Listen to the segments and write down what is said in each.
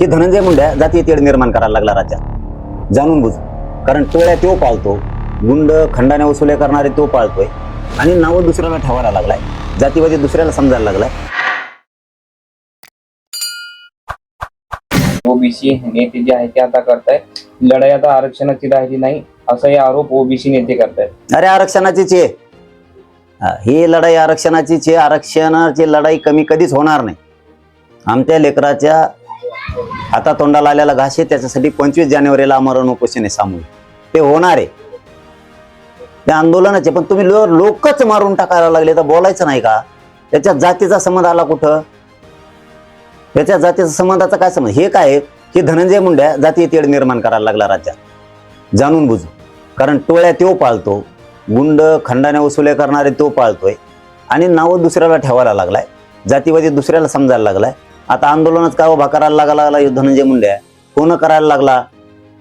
की धनंजय मुंड्या जातीय तेढ निर्माण करायला लागला राज्यात. जाणून बुज. कारण टोळ्या तो पाळतो गुंड खंडाने वसुले करणारे तो पाळतोय. आणि नावं दुसऱ्याला ठेवायला लागलाय. जातीवादी दुसऱ्याला समजायला लागलाय. ओबीसी नेते जे आहेत ते आता करतायत. लढाई आता आरक्षणाची राहिली नाही असाही आरोप ओबीसी नेते करतायत. अरे आरक्षणाचीच आहे. हा, ही लढाई आरक्षणाचीच आहे. आरक्षणाची लढाई कमी कधीच होणार नाही. आमच्या लेकराच्या हातातोंडाला आलेला घास आहे त्याच्यासाठी पंचवीस जानेवारीला आमरण उपोषण आहे सामूहिक. ते होणार आहे. ते आंदोलनाचे पण तुम्ही लो- लोकच मारून टाकायला लागले तर बोलायचं नाही का? त्याच्या जातीचा संबंध आला कुठं? त्याच्या जातीचा संबंधाचा काय संबंध? हे काय की धनंजय मुंड्या जातीय तेढ निर्माण करायला लागला राज्यात. जाणून बुजू कारण टोळ्या तो पाळतो गुंड खंडाने वसुले करणारे तो पाळतोय. आणि नावं दुसऱ्याला ठेवायला लागलाय. जातीवादी दुसऱ्याला समजायला लागलाय. आता आंदोलनात का उभा करायला लागला लागला ह्यो धनंजय मुंड्या फोन करायला लागला.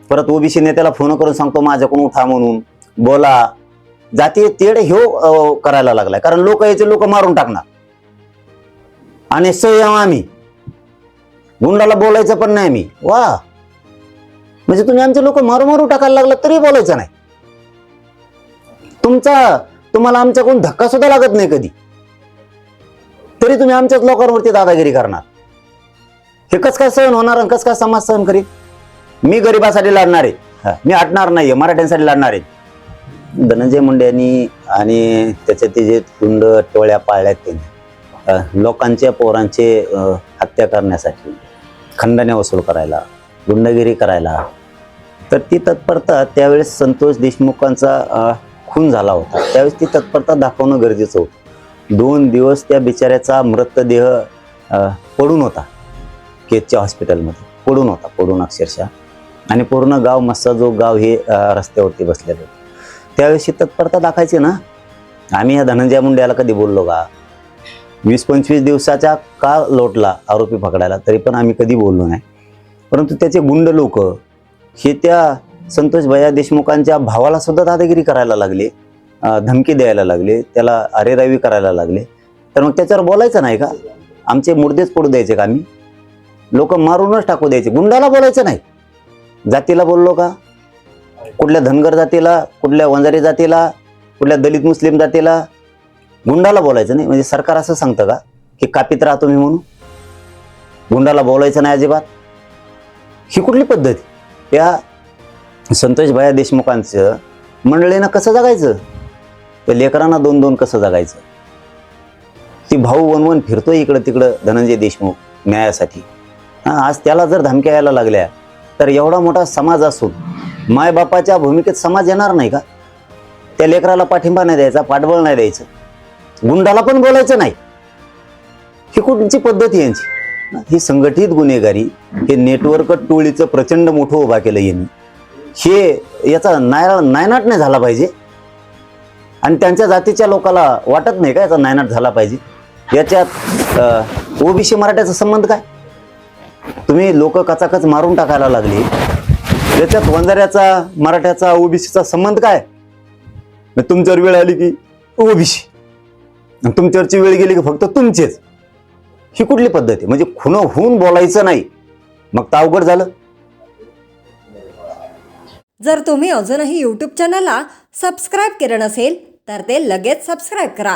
परत ओबीसी नेत्याला फोन करून सांगतो माझ्याकडून उठा म्हणून. बोला. जातीय तेढ ह्यो करायला लागलाय. कारण लोक याचे लोक मारून टाकणार. आणि संयम आम्ही. गुंडाला बोलायचं पण नाही मी वा. म्हणजे तुम्ही आमचे लोक मारू मारू टाकायला लागला तरी बोलायचं नाही. तुमचा तुम्हाला आमच्याकडून धक्का सुद्धा लागत नाही कधी. तरी तुम्ही आमच्याच लोकांवरती दादागिरी करणार. हे कस काय सहन होणार आणि कस काय समाज सहन करीत? मी गरिबासाठी लढणार आहे. मी हटणार नाहीये मराठ्यांसाठी लढणार आहे. धनंजय मुंडे यांनी आणि त्याचे ते जे गुंड टोळ्या पाळल्यात त्यांनी लोकांच्या पोरांचे हत्या करण्यासाठी खंडने वसूल करायला गुंडगिरी करायला तर ती तत्परता त्यावेळेस संतोष देशमुखांचा खून झाला होता. त्यावेळेस ती तत्परता दाखवणं गरजेचं होतं. दोन दिवस त्या बिचाऱ्याचा मृतदेह पडून होता. केजच्या हॉस्पिटलमध्ये. पडून होता पडून अक्षरशः. आणि पूर्ण गाव मस्सा जो गाव हे रस्त्यावरती बसलेलं होतं. त्यावेळेशी तत्परता दाखायची ना? आम्ही या धनंजय मुंड्याला कधी बोललो का? वीस पंचवीस दिवसाच्या का लोटला आरोपी पकडायला तरी पण आम्ही कधी बोललो नाही. परंतु त्याचे गुंड लोक हे त्या संतोष भैया देशमुखांच्या भावाला सुद्धा दादागिरी करायला लागले. धमकी द्यायला लागले. त्याला अरेरावी करायला लागले. तर मग त्याच्यावर बोलायचं नाही का? आमचे मुर्देच पडू द्यायचे का आम्ही? लोक मारूनच टाकू द्यायचे. गुंडाला बोलायचं नाही. जातीला बोललो का? कुठल्या धनगर जातीला कुठल्या वंजारी जातीला कुठल्या दलित मुस्लिम जातीला? गुंडाला बोलायचं नाही. म्हणजे सरकार असं सांगतं का? की कापीत राहतो मी म्हणून. गुंडाला बोलायचं नाही अजिबात. ही कुठली पद्धत? या संतोष भया देशमुखांचं मंडळीनं कसं जगायचं? त्या लेकरांना दोन दोन कसं जगायचं? ती भाऊ वनवन फिरतोय इकडं तिकडं धनंजय देशमुख न्यायासाठी. आज त्याला जर धमक्या यायला लागल्या तर एवढा मोठा समाज असून मायबापाच्या भूमिकेत समाज येणार नाही का? त्या लेकराला पाठिंबा नाही द्यायचा पाठबळ नाही द्यायचं. गुंडाला पण बोलायचं नाही. ही कुठची पद्धत यांची? ही संघटित गुन्हेगारी हे नेटवर्क टोळीचं प्रचंड मोठं उभा केलं यांनी. हे याचा नाय नायनाट नाही झाला पाहिजे. आणि त्यांच्या जातीच्या लोकाला वाटत नाही का याचा नायनाट झाला पाहिजे? याच्यात ओबीसी मराठ्याचा संबंध काय? तुम्ही लोक कचाकच मारून टाकायला लागली. त्याच्यात वंजाऱ्याचा मराठ्याचा ओबीसीचा संबंध काय? मग तुमच्यावर वेळ आली की ओबीसी. तुमच्यावरची वेळ गेली की फक्त तुमचेच. ही कुठली पद्धत आहे? म्हणजे खुनं होऊन बोलायचं नाही. मग तर अवघड झालं. जर तुम्ही अजूनही यूट्यूब चॅनलला सबस्क्राईब केलं नसेल तर ते लगेच सबस्क्राईब करा.